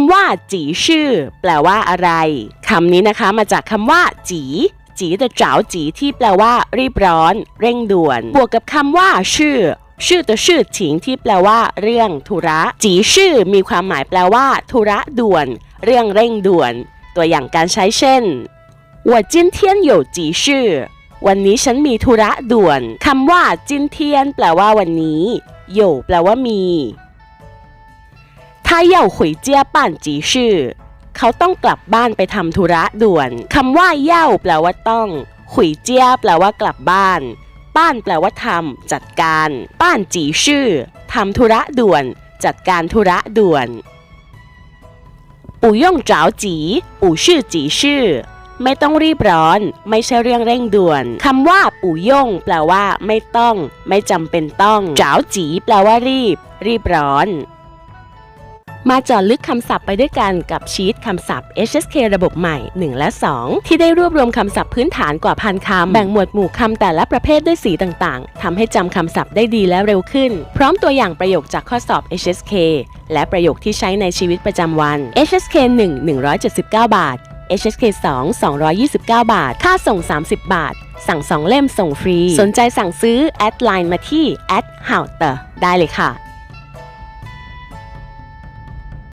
ำว่าจีชื่อ แปลว่าอะไรคำนี้นะคะมาจากคำว่าจีจี的着急ที่แปลว่า รีบร้อน เร่งด่วน บวกกับคำว่าชื่อ ชื่อ的事情ที่แปลว่า เรื่องธุระจีชื่อมีความหมายแปลว่า ธุระด่วน เรื่องเร่งด่วน ตัวอย่างการใช้เช่น我今天有急事วันนี้ฉันมีธุระด่วนคำว่าจินเทียนแปลว่าวันนี้有แปลว่ามี 他要回家办急事เขาต้องกลับบ้านไปทำธุระด่วนคำว่าเย่าแปลว่าต้องขุยเจียแปลว่ากลับบ้าน ป้านแปลว่าทำจัดการ ป้านจีชื่อทำธุระด่วน จัดการธุระด่วน不用着急不是急事ไม่ต้องรีบร้อน ไม่ใช่เรื่องเร่งด่วนคำว่าปู่ย่งแปลว่า ไม่ต้อง ไม่จำเป็นต้องจ้าวจี แปลว่ารีบ รีบร้อน มาเจาะลึกคำศัพท์ไปด้วยกันกับชีตคำศัพท์ HSK ระบบใหม่ 1 และ 2 ที่ได้รวบรวมคำศัพท์พื้นฐานกว่าพันคำ แบ่งหมวดหมู่คำแต่ละประเภทด้วยสีต่างๆทำให้จำคำศัพท์ได้ดีและเร็วขึ้น พร้อมตัวอย่างประโยคจากข้อสอบ HSK และประโยคที่ใช้ในชีวิตประจำวัน HSK 1 179 บาท HSK 2 229 บาท ค่าส่ง 30 บาท สั่ง 2 เล่มส่งฟรี สนใจสั่งซื้อ แอดไลน์มาที่ h o u t e r ได้เลยค่ะ